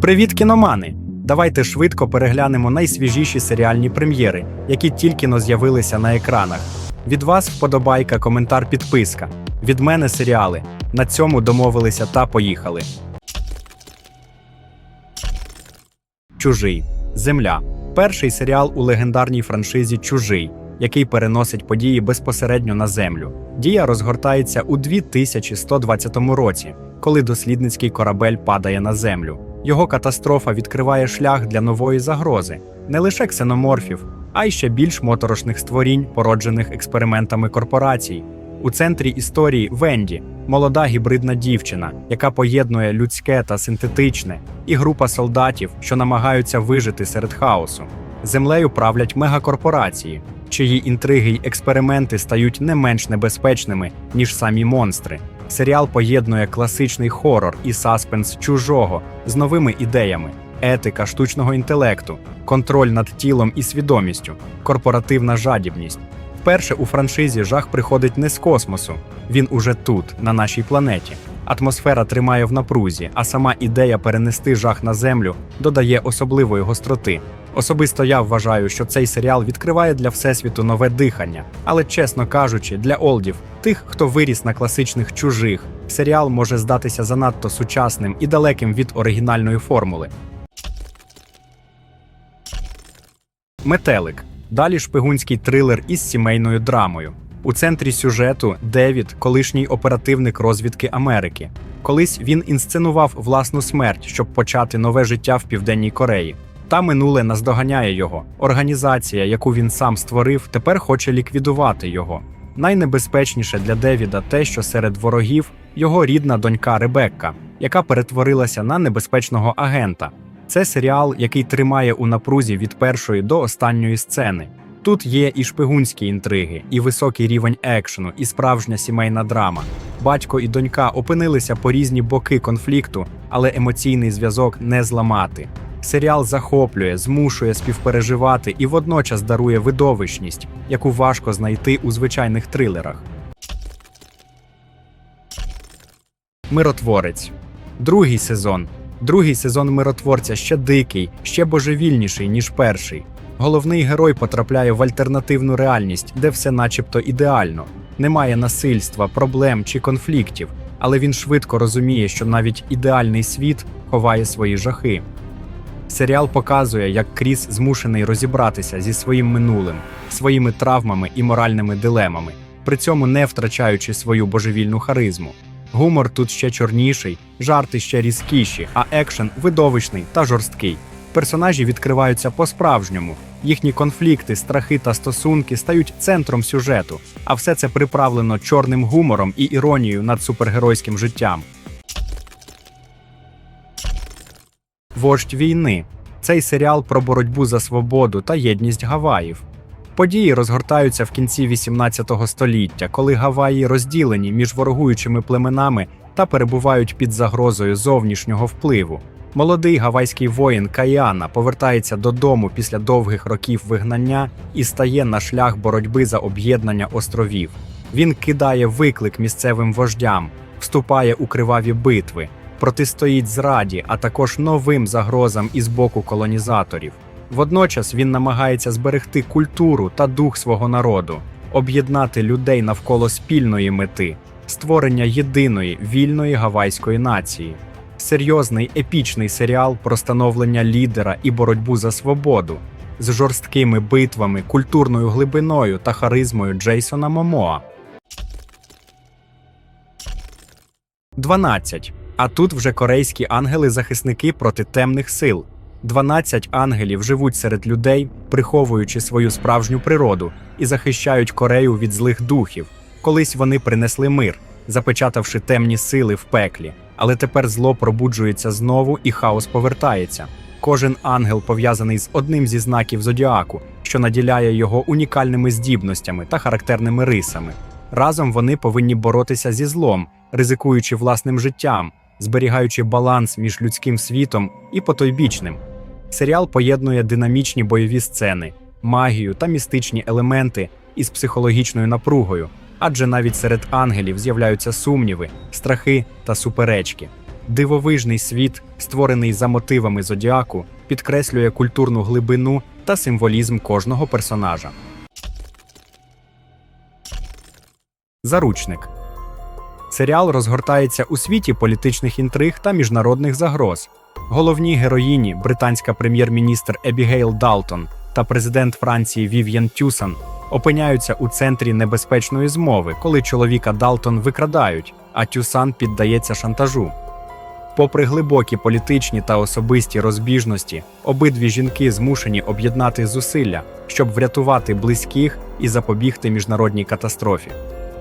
Привіт, кіномани! Давайте швидко переглянемо найсвіжіші серіальні прем'єри, які тільки но з'явилися на екранах. Від вас вподобайка, коментар, підписка. Від мене серіали. На цьому домовилися та поїхали. Чужий Земля. Перший серіал у легендарній франшизі Чужий, який переносить події безпосередньо на землю. Дія розгортається у 2120 році, коли дослідницький корабель падає на землю. Його катастрофа відкриває шлях для нової загрози, не лише ксеноморфів, а й ще більш моторошних створінь, породжених експериментами корпорацій. У центрі історії Венді, молода гібридна дівчина, яка поєднує людське та синтетичне, і група солдатів, що намагаються вижити серед хаосу. Землею правлять мегакорпорації, чиї інтриги й експерименти стають не менш небезпечними, ніж самі монстри. Серіал поєднує класичний хорор і саспенс чужого з новими ідеями: етика штучного інтелекту, контроль над тілом і свідомістю, корпоративна жадібність. Вперше у франшизі жах приходить не з космосу, він уже тут, на нашій планеті. Атмосфера тримає в напрузі, а сама ідея перенести жах на землю додає особливої гостроти. Особисто я вважаю, що цей серіал відкриває для всесвіту нове дихання, але чесно кажучи, для олдів, тих, хто виріс на класичних чужих, серіал може здатися занадто сучасним і далеким від оригінальної формули. Метелик. Далі шпигунський трилер із сімейною драмою. У центрі сюжету Девід, колишній оперативник розвідки Америки. Колись він інсценував власну смерть, щоб почати нове життя в Південній Кореї. Та минуле наздоганяє його. Організація, яку він сам створив, тепер хоче ліквідувати його. Найнебезпечніше для Девіда те, що серед ворогів його рідна донька Ребекка, яка перетворилася на небезпечного агента. Це серіал, який тримає у напрузі від першої до останньої сцени. Тут є і шпигунські інтриги, і високий рівень екшену, і справжня сімейна драма. Батько і донька опинилися по різні боки конфлікту, але емоційний зв'язок не зламати. Серіал захоплює, змушує співпереживати і водночас дарує видовищність, яку важко знайти у звичайних трилерах. Миротворець. Другий сезон. Другий сезон миротворця ще дикий, ще божевільніший, ніж перший. Головний герой потрапляє в альтернативну реальність, де все начебто ідеально. Немає насильства, проблем чи конфліктів, але він швидко розуміє, що навіть ідеальний світ ховає свої жахи. Серіал показує, як Кріс змушений розібратися зі своїм минулим, своїми травмами і моральними дилемами, при цьому не втрачаючи свою божевільну харизму. Гумор тут ще чорніший, жарти ще різкіші, а екшен видовищний та жорсткий. Персонажі відкриваються по-справжньому. Їхні конфлікти, страхи та стосунки стають центром сюжету, а все це приправлено чорним гумором і іронією над супергеройським життям. Вождь війни. Цей серіал про боротьбу за свободу та єдність Гаваїв. Події розгортаються в кінці 18 століття, коли Гаваї розділені між ворогуючими племенами та перебувають під загрозою зовнішнього впливу. Молодий гавайський воїн Каяна повертається додому після довгих років вигнання і стає на шлях боротьби за об'єднання островів. Він кидає виклик місцевим вождям, вступає у криваві битви, протистоїть зраді, а також новим загрозам із боку колонізаторів. Водночас він намагається зберегти культуру та дух свого народу, об'єднати людей навколо спільної мети, створення єдиної вільної гавайської нації. Серйозний епічний серіал про становлення лідера і боротьбу за свободу з жорсткими битвами, культурною глибиною та харизмою Джейсона Момоа. 12. А тут вже корейські ангели-захисники проти темних сил. 12 ангелів живуть серед людей, приховуючи свою справжню природу, і захищають Корею від злих духів. Колись вони принесли мир, запечатавши темні сили в пеклі. Але тепер зло пробуджується знову і хаос повертається. Кожен ангел пов'язаний з одним зі знаків зодіаку, що наділяє його унікальними здібностями та характерними рисами. Разом вони повинні боротися зі злом, ризикуючи власним життям, зберігаючи баланс між людським світом і потойбічним. Серіал поєднує динамічні бойові сцени, магію та містичні елементи із психологічною напругою. адже навіть серед ангелів з'являються сумніви, страхи та суперечки. Дивовижний світ, створений за мотивами зодіаку, підкреслює культурну глибину та символізм кожного персонажа. Заручник серіал розгортається у світі політичних інтриг та міжнародних загроз. Головні героїні, британська прем'єр-міністр Ебігейл Далтон та президент Франції Вів'єн Тюсан, опиняються у центрі небезпечної змови, коли чоловіка Далтон викрадають, а Тюсан піддається шантажу. Попри глибокі політичні та особисті розбіжності, обидві жінки змушені об'єднати зусилля, щоб врятувати близьких і запобігти міжнародній катастрофі.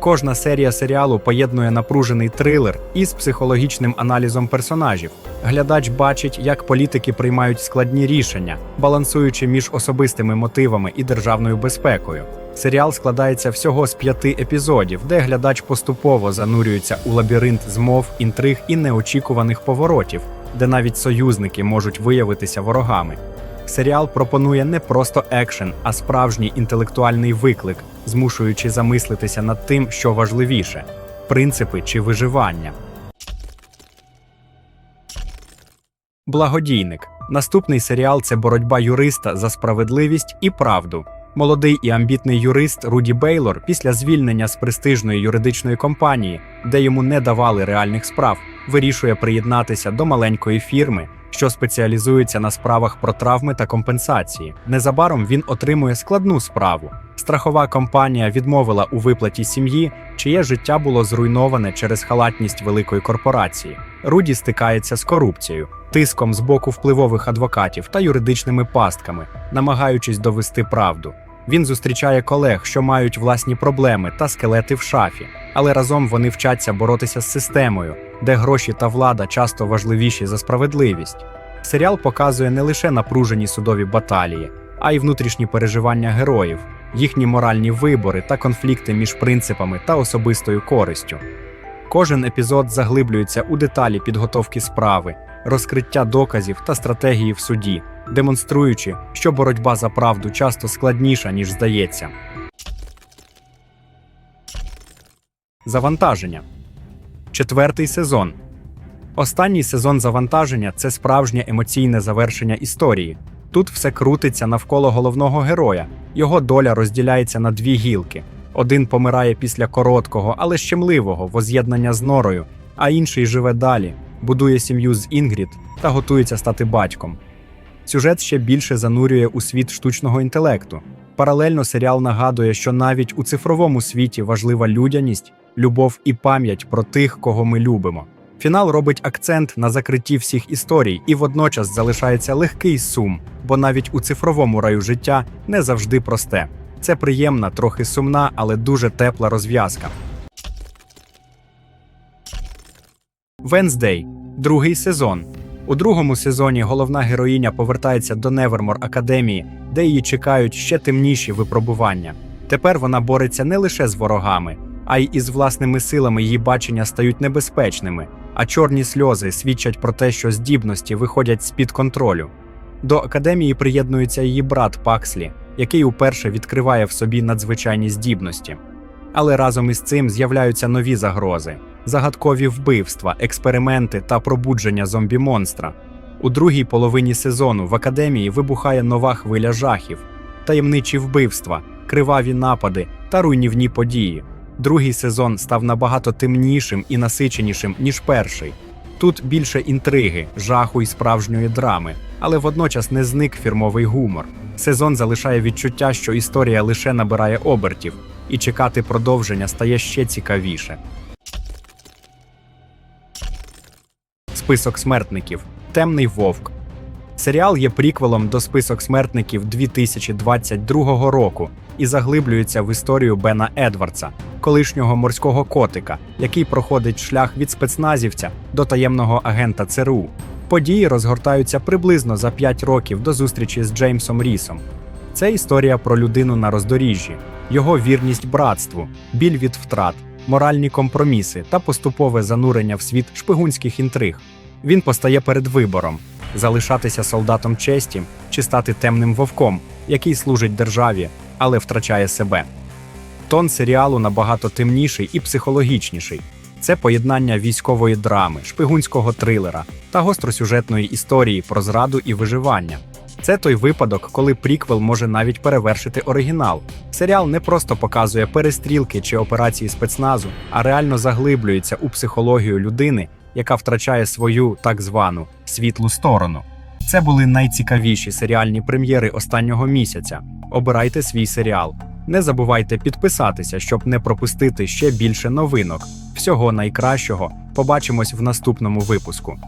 Кожна серія серіалу поєднує напружений трилер із психологічним аналізом персонажів. Глядач бачить, як політики приймають складні рішення, балансуючи між особистими мотивами і державною безпекою. Серіал складається всього з п'яти епізодів, де глядач поступово занурюється у лабіринт змов, інтриг і неочікуваних поворотів, де навіть союзники можуть виявитися ворогами. Серіал пропонує не просто екшен, а справжній інтелектуальний виклик, змушуючи замислитися над тим, що важливіше принципи чи виживання. Благодійник. Наступний серіал це боротьба юриста за справедливість і правду. Молодий і амбітний юрист Руді Бейлор після звільнення з престижної юридичної компанії, де йому не давали реальних справ, вирішує приєднатися до маленької фірми, що спеціалізується на справах про травми та компенсації. Незабаром він отримує складну справу. Страхова компанія відмовила у виплаті сім'ї, чиє життя було зруйноване через халатність великої корпорації. Руді стикається з корупцією, тиском з боку впливових адвокатів та юридичними пастками, намагаючись довести правду. Він зустрічає колег, що мають власні проблеми та скелети в шафі, але разом вони вчаться боротися з системою, де гроші та влада часто важливіші за справедливість. Серіал показує не лише напружені судові баталії, а й внутрішні переживання героїв, їхні моральні вибори та конфлікти між принципами та особистою користю. Кожен епізод заглиблюється у деталі підготовки справи, розкриття доказів та стратегії в суді, демонструючи, що боротьба за правду часто складніша, ніж здається. Завантаження. Четвертий сезон. Останній сезон завантаження це справжнє емоційне завершення історії. Тут все крутиться навколо головного героя. Його доля розділяється на дві гілки. Один помирає після короткого, але щемливого воз'єднання з норою, а інший живе далі, будує сім'ю з Інгрід та готується стати батьком. Сюжет ще більше занурює у світ штучного інтелекту. Паралельно серіал нагадує, що навіть у цифровому світі важлива людяність, любов і пам'ять про тих, кого ми любимо. Фінал робить акцент на закритті всіх історій і водночас залишається легкий сум, бо навіть у цифровому раю життя не завжди просте. Це приємна, трохи сумна, але дуже тепла розв'язка. Венздей другий сезон. У другому сезоні головна героїня повертається до Невермор Академії, де її чекають ще темніші випробування. Тепер вона бореться не лише з ворогами, а й із власними силами її бачення стають небезпечними, а чорні сльози свідчать про те, що здібності виходять з-під контролю. До академії приєднується її брат Пакслі, який уперше відкриває в собі надзвичайні здібності. Але разом із цим з'являються нові загрози: загадкові вбивства, експерименти та пробудження зомбі-монстра. У другій половині сезону в академії вибухає нова хвиля жахів, таємничі вбивства, криваві напади та руйнівні події. Другий сезон став набагато темнішим і насиченішим, ніж перший. Тут більше інтриги, жаху і справжньої драми, але водночас не зник фірмовий гумор. Сезон залишає відчуття, що історія лише набирає обертів, і чекати продовження стає ще цікавіше. Список смертників Темний вовк. Серіал є приквелом до список смертників 2022 року і заглиблюється в історію Бена Едвардса, колишнього морського котика, який проходить шлях від спецназівця до таємного агента ЦРУ. Події розгортаються приблизно за 5 років до зустрічі з Джеймсом Рісом. Це історія про людину на роздоріжжі, його вірність братству, біль від втрат, моральні компроміси та поступове занурення в світ шпигунських інтриг. Він постає перед вибором залишатися солдатом честі чи стати темним вовком, який служить державі, але втрачає себе. Тон серіалу набагато темніший і психологічніший. Це поєднання військової драми, шпигунського трилера та гостросюжетної історії про зраду і виживання. Це той випадок, коли приквел може навіть перевершити оригінал. Серіал не просто показує перестрілки чи операції спецназу, а реально заглиблюється у психологію людини, яка втрачає свою так звану світлу сторону. Це були найцікавіші серіальні прем'єри останнього місяця. Обирайте свій серіал. Не забувайте підписатися, щоб не пропустити ще більше новинок. Всього найкращого. Побачимось в наступному випуску.